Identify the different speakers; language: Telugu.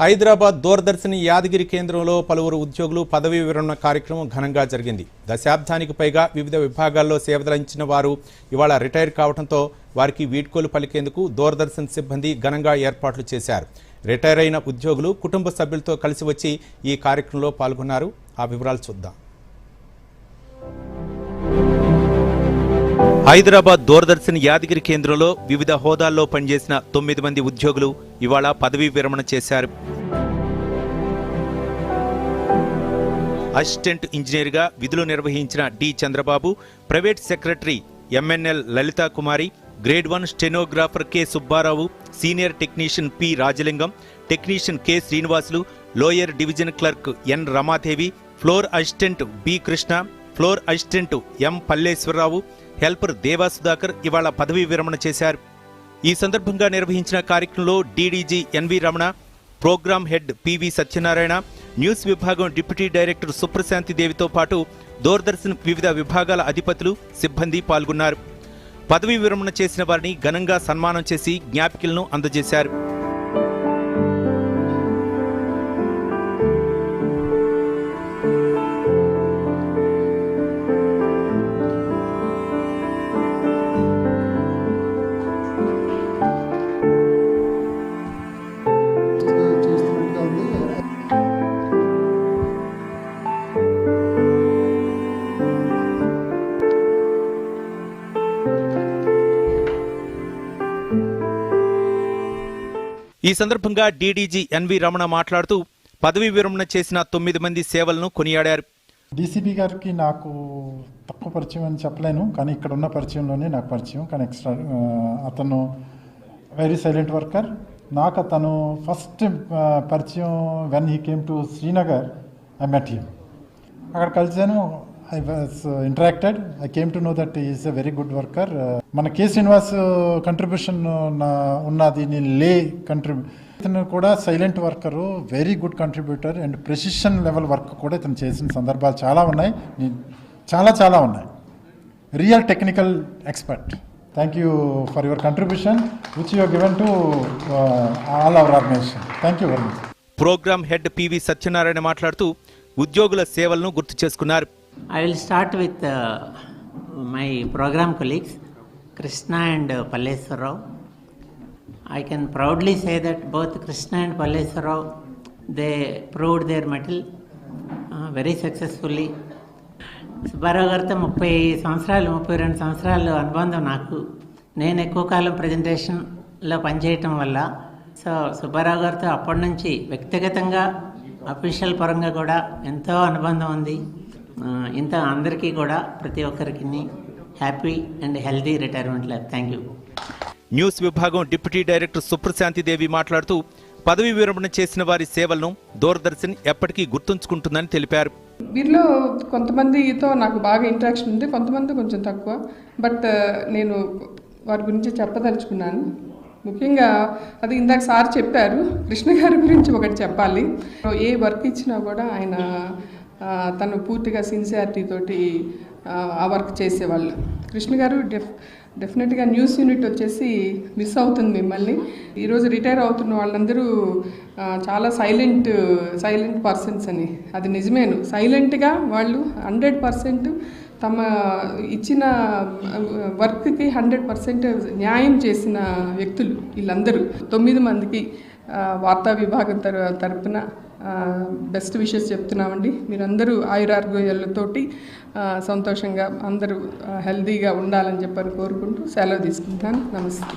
Speaker 1: హైదరాబాద్ దూరదర్శన్ యాదగిరి కేంద్రంలో పలువురు ఉద్యోగులు పదవీ విరమణ కార్యక్రమం ఘనంగా జరిగింది. దశాబ్దానికి పైగా వివిధ విభాగాల్లో సేవలందించిన వారు ఇవాళ రిటైర్ కావడంతో వారికి వీడ్కోలు పలికేందుకు దూరదర్శన్ సిబ్బంది ఘనంగా ఏర్పాట్లు చేశారు. రిటైర్ అయిన ఉద్యోగులు కుటుంబ సభ్యులతో కలిసి వచ్చి ఈ కార్యక్రమంలో పాల్గొన్నారు. ఆ వివరాలు చూద్దాం. హైదరాబాద్ దూరదర్శన్ యాదగిరి కేంద్రంలో వివిధ హోదాల్లో పనిచేసిన తొమ్మిది మంది ఉద్యోగులు ఇవాళ పదవీ విరమణ చేశారు. అసిస్టెంట్ ఇంజనీర్గా విధులు నిర్వహించిన D Chandrababu private secretary M N L Lalitha Kumari grade one stenographer K Subbarao senior technician P Rajalingam technician K Srinivasulu lower division clerk N Ramadevi floor assistant B Krishna floor assistant M Palleswararao helper Deva Sudhakar ఇవాళ పదవీ విరమణ చేశారు. ఈ సందర్భంగా నిర్వహించిన కార్యక్రమంలో DDG N V Ramana programme head P V Satyanarayana news విభాగం డిప్యూటీ డైరెక్టర్ సుప్రశాంతి దేవితో పాటు దూరదర్శన్ వివిధ విభాగాల అధిపతులు సిబ్బంది పాల్గొన్నారు. పదవీ విరమణ చేసిన వారిని ఘనంగా సన్మానం చేసి జ్ఞాపికలను అందజేశారు. ఈ సందర్భంగా డీడీజీ ఎన్వి రమణ మాట్లాడుతూ పదవీ విరమణ చేసిన తొమ్మిది మంది సేవలను కొనియాడారు.
Speaker 2: డీసీపీ గారికి నాకు తక్కువ పరిచయం అని చెప్పలేను కానీ ఇక్కడ ఉన్న పరిచయంలోనే నాకు పరిచయం. కానీ ఎక్స్ట్రా అతను వెరీ సైలెంట్ వర్కర్ నాకు అతను ఫస్ట్ పరిచయం when he came to Srinagar I met him అక్కడ కలిసాను I was interacted I came to know that is a very good worker మన కె శ్రీనివాస్ కంట్రిబ్యూషన్ ఉన్నది నేను లే కంట్రిబ్యూ ఇతను కూడా silent worker very good contributor and precision level work కూడా ఇతను చేసిన సందర్భాలు చాలా ఉన్నాయి. చాలా చాలా ఉన్నాయి. Real technical expert thank you for your contribution which you given to all our organisation thank you very much
Speaker 1: programme head P V Satyanarayana మాట్లాడుతూ ఉద్యోగుల సేవలను గుర్తు చేసుకున్నారు.
Speaker 3: I will start with my programme colleagues Krishna and Palleswararao I can proudly say that both Krishna and Palleswararao they proved their mettle very successfully Subbarao గారితో ముప్పై సంవత్సరాలు ముప్పై రెండు సంవత్సరాలు అనుబంధం నాకు. నేను ఎక్కువ కాలం ప్రజెంటేషన్లో పనిచేయటం వల్ల సో సుబ్బారావు గారితో అప్పటి నుంచి వ్యక్తిగతంగా అఫీషియల్ పరంగా కూడా ఎంతో అనుబంధం ఉంది. ఇంత అందరికీ కూడా ప్రతి ఒక్కరికి happy and healthy retirement life. Thank you
Speaker 1: news విభాగం డిప్యూటీ డైరెక్టర్ సుప్రశాంతి దేవి మాట్లాడుతూ పదవీ విరమణ చేసిన వారి సేవలను దూరదర్శన్ ఎప్పటికీ గుర్తుంచుకుంటుందని తెలిపారు.
Speaker 4: వీరిలో కొంతమందితో నాకు బాగా ఇంట్రాక్షన్ ఉంది కొంతమంది కొంచెం తక్కువ. బట్ నేను వారి గురించి చెప్పదలుచుకున్నాను. ముఖ్యంగా అది ఇందాక సార్ చెప్పారు కృష్ణ గారి గురించి ఒకటి చెప్పాలి. ఏ వర్క్ ఇచ్చినా కూడా ఆయన తను పూర్తిగా సిన్సియారిటీ తోటి ఆ, వర్క్ చేసేవాళ్ళు. కృష్ణ గారు డెఫ్ డెఫినెట్గా న్యూస్ యూనిట్ వచ్చేసి మిస్ అవుతుంది మిమ్మల్ని. ఈరోజు రిటైర్ అవుతున్న వాళ్ళందరూ చాలా సైలెంట్ సైలెంట్ పర్సన్స్ అని. అది నిజమేను. సైలెంట్గా వాళ్ళు హండ్రెడ్ పర్సెంట్ తమ ఇచ్చిన వర్క్కి హండ్రెడ్ పర్సెంట్ న్యాయం చేసిన వ్యక్తులు వీళ్ళందరూ. తొమ్మిది మందికి వార్తా విభాగం తర తరపున బెస్ట్ విషెస్ చెప్తున్నామండి. మీరందరూ ఆయురారోగ్యాలతోటి సంతోషంగా అందరూ హెల్తీగా ఉండాలని చెప్పని కోరుకుంటూ సెలవు తీసుకుంటాను. నమస్తే.